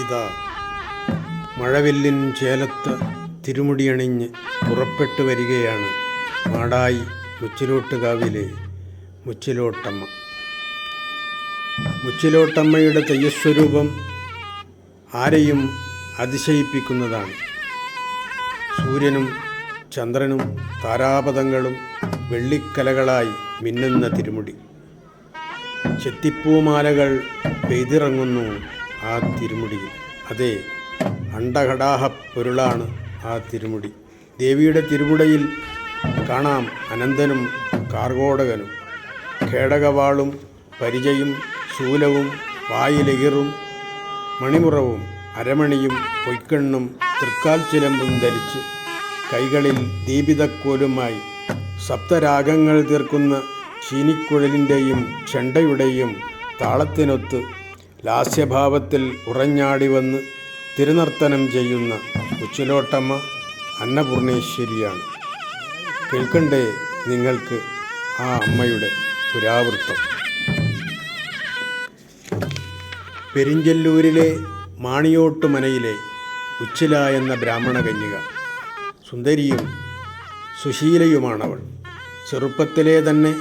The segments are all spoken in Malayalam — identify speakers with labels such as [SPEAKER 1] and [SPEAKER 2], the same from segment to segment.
[SPEAKER 1] ഇതാ. മഴവില്ലിൻ ചേലത്ത് തിരുമുടിയണിഞ്ഞ് പുറപ്പെട്ടു വരികയാണ് മാടായി മുച്ചിലോട്ടുകാവിലെ മുച്ചിലോട്ടമ്മ. മുച്ചിലോട്ടമ്മയുടെ തെയ്യസ്വരൂപം ആരെയും അതിശയിപ്പിക്കുന്നതാണ്. സൂര്യനും ചന്ദ്രനും താരാപഥങ്ങളും വെള്ളിക്കലകളായി മിന്നുന്ന തിരുമുടി. ചെത്തിപ്പൂമാലകൾ പെയ്തിറങ്ങുന്നു ആ തിരുമുടി. അതെ അണ്ടഘടാഹ പൊരുളാണ് ആ തിരുമുടി. ദേവിയുടെ തിരുമുടയിൽ കാണാം അനന്തനും കാർഗോടകനും. ഖേടകവാളും പരിചയും ശൂലവും വായിലെകിറും മണിമുറവും അരമണിയും പൊയ്ക്കണ്ണും തൃക്കാൽ ചിലമ്പും ധരിച്ച് കൈകളിൽ ദീപിതക്കോലുമായി സപ്തരാഗങ്ങൾ തീർക്കുന്ന ചീനിക്കുഴലിന്റെയും ചെണ്ടയുടെയും താളത്തിനൊത്ത് ലാസ്യഭാവത്തിൽ ഉറഞ്ഞാടി വന്ന് തിരുനർത്തനം ചെയ്യുന്ന ഉച്ചിലോട്ടമ്മ അന്നപൂർണേശ്വരിയാണ്. കേൾക്കണ്ടേ നിങ്ങൾക്ക് ആ അമ്മയുടെ പുരാവൃത്തം പെരിഞ്ചല്ലൂരിലെ മാണിയോട്ടുമനയിലെ ഉച്ചില എന്ന ബ്രാഹ്മണ കന്യക സുന്ദരിയും സുശീലയുമാണവൾ. ചെറുപ്പത്തിലേ തന്നെ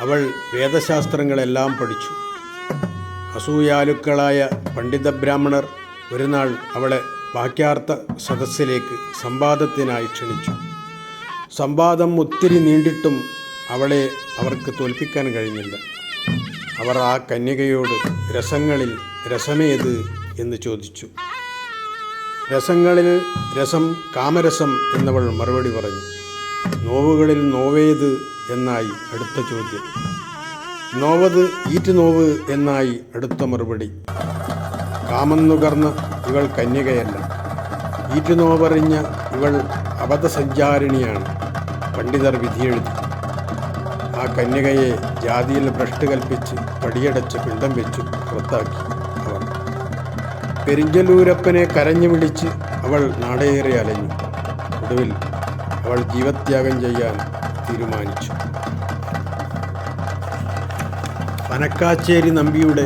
[SPEAKER 1] അവൾ വേദശാസ്ത്രങ്ങളെല്ലാം പഠിച്ചു. അസൂയാലുക്കളായ പണ്ഡിത ബ്രാഹ്മണർ ഒരു നാൾ അവളെ വാക്യാർത്ഥ സദസ്സിലേക്ക് സംവാദത്തിനായി ക്ഷണിച്ചു. സംവാദം ഒത്തിരി നീണ്ടിട്ടും അവളെ അവർക്ക് തോൽപ്പിക്കാൻ കഴിഞ്ഞില്ല. അവർ ആ കന്യകയോട് രസങ്ങളിൽ രസമേത് എന്ന് ചോദിച്ചു. രസങ്ങളിൽ രസം കാമരസം എന്നവൾ മറുപടി പറഞ്ഞു. നോവുകളിൽ നോവേത് എന്നായി അടുത്ത ചോദ്യം. നോവത് ഈറ്റ് നോവ് എന്നായി അടുത്ത മറുപടി. കാമന്നുകർന്ന ഇവൾ കന്യകയല്ല. ഈറ്റ് നോവറിഞ്ഞ ഇവൾ അബദ്ധസഞ്ചാരിണിയാണ് പണ്ഡിതർ വിധിയെഴുതി. ആ കന്യകയെ ജാതിയിൽ ഭ്രഷ്ട് കൽപ്പിച്ച് പടിയടച്ച് പിണ്ടം വെച്ചു പുറത്താക്കി അവർ. പെരിഞ്ചലൂരപ്പനെ കരഞ്ഞു വിളിച്ച് അവൾ നാടേറെ അലഞ്ഞു. ഒടുവിൽ അവൾ ജീവത്യാഗം ചെയ്യാൻ തീരുമാനിച്ചു. പനക്കാച്ചേരി നമ്പിയുടെ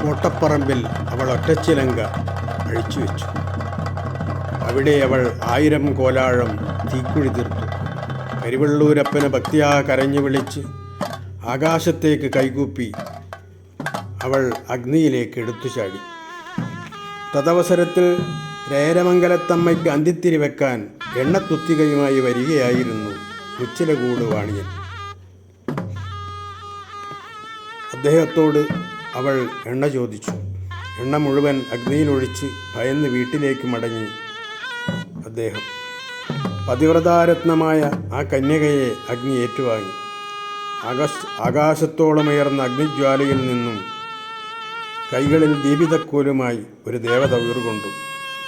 [SPEAKER 1] കോട്ടപ്പറമ്പിൽ അവൾ ഒറ്റച്ചിലങ്ക അഴിച്ചു വെച്ചു. അവിടെ അവൾ ആയിരം കോലാഴം തീക്കുഴി തീർത്തു. കരിവള്ളൂരപ്പനെ ഭക്തിയാ കരഞ്ഞു വിളിച്ച് ആകാശത്തേക്ക് കൈകൂപ്പി അവൾ അഗ്നിയിലേക്ക് എടുത്തു ചാടി. തദവസരത്തിൽ രേരമംഗലത്തമ്മയ്ക്ക് അന്തിത്തിരി വെക്കാൻ എണ്ണത്തുത്തികയുമായി വരികയായിരുന്നു ഉച്ചിലകൂട് വാണിയൻ. അദ്ദേഹത്തോട് അവൾ എണ്ണ ചോദിച്ചു. എണ്ണ മുഴുവൻ അഗ്നിയിലൊഴിച്ച് ഭയന്ന് വീട്ടിലേക്ക് മടങ്ങി അദ്ദേഹം. പതിവ്രതാരത്നമായ ആ കന്യകയെ അഗ്നി ഏറ്റുവാങ്ങി. ആകാശ ആകാശത്തോളമുയർന്ന അഗ്നിജ്വാലയിൽ നിന്നും കൈകളിൽ ദീപിതക്കോലുമായി ഒരു ദേവത ഉയർകൊണ്ടു.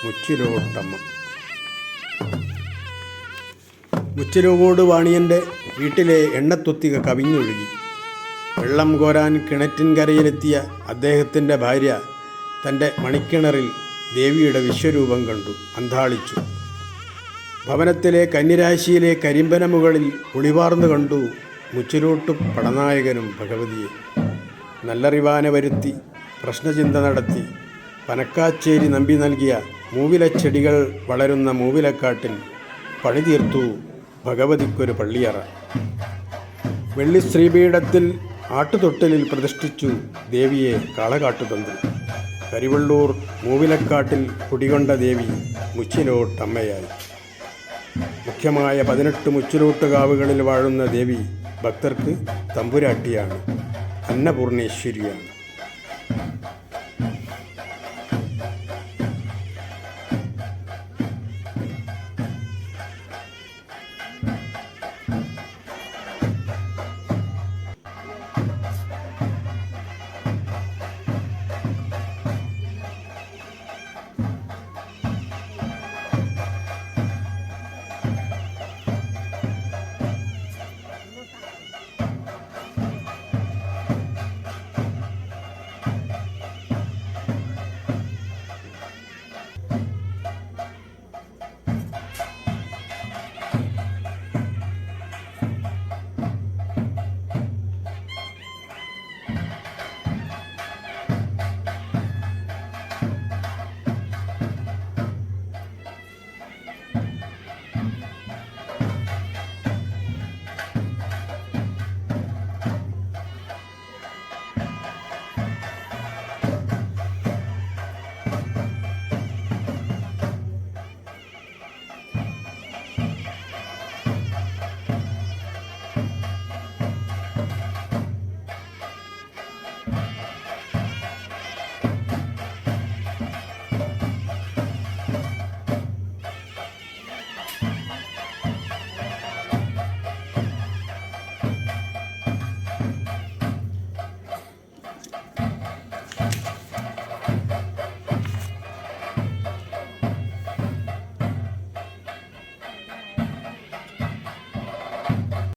[SPEAKER 1] മുച്ചിലോട്ടമ്മ. മുച്ചിലോട് വാണിയന്റെ വീട്ടിലെ എണ്ണത്തൊത്തിക കവിഞ്ഞൊഴുകി. വെള്ളം കോരാൻ കിണറ്റിൻകരയിലെത്തിയ അദ്ദേഹത്തിന്റെ ഭാര്യ തന്റെ മണിക്കിണറിൽ ദേവിയുടെ വിശ്വരൂപം കണ്ടു അന്താളിച്ചു ഭവനത്തിലെ കന്നിരാശിയിലെ കരിമ്പന മുകളിൽ ഒളിവാർന്നു കണ്ടു മുച്ചിലോട്ട് പടനായകനും ഭഗവതിയെ. നല്ലറിവാന വരുത്തി പ്രശ്നചിന്ത നടത്തി പനക്കാച്ചേരി നമ്പി നൽകിയ മൂവിലച്ചെടികൾ വളരുന്ന മൂവിലക്കാട്ടിൽ പണിതീർത്തു ഭഗവതിക്കൊരു പള്ളിയറ. വെള്ളി ശ്രീപീഠത്തിൽ ആട്ടുതൊട്ടിലിൽ പ്രതിഷ്ഠിച്ചു ദേവിയെ കാളകാട്ടുതന്ത്രി. കരിവള്ളൂർ മൂവിലക്കാട്ടിൽ കുടികൊണ്ട ദേവി മുച്ചിലോട്ടമ്മയായി. മുഖ്യമായ പതിനെട്ട് മുച്ചിലോട്ടുകാവുകളിൽ വാഴുന്ന ദേവി ഭക്തർക്ക് തമ്പുരാട്ടിയാണ് അന്നപൂർണേശ്വരിയാണ്. time.